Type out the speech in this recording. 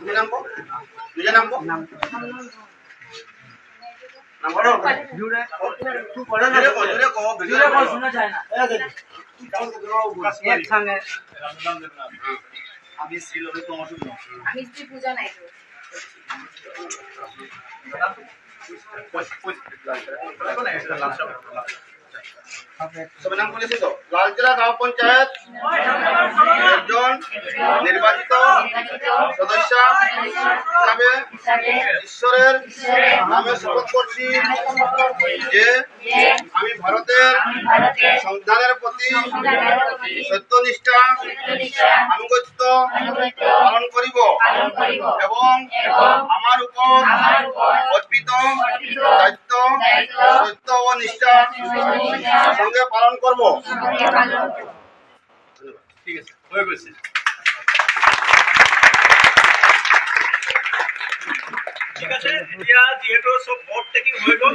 তুমি নামবো? নিজে নামবো? নাম্বার জুড়ে। জুড়ে কো জুড়ে কো জুড়ে কল শোনা যায় না। একসঙ্গে। আমি শ্রীলকে তোমার শুনব আমি শ্রী পূজা নাই তো। সবাই নাম বলেছি তো? লালজেলা গ্রাম পঞ্চায়েত। নির্বাচিত সদস্য হিসাবে ঈশ্বরের নামে শপথ করছি যে আমি ভারতের সংবিধানের প্রতি সত্যনিষ্ঠা আনুগত্য পালন করিব এবং আমার উপর অর্পিত দায়িত্ব সত্য ও নিষ্ঠা সঙ্গে পালন করব। ঠিক আছে হয়ে গেছে। ঠিক আছে? এতিয়া যিহেতু চব ভোট টেকিং হৈ গ'ল।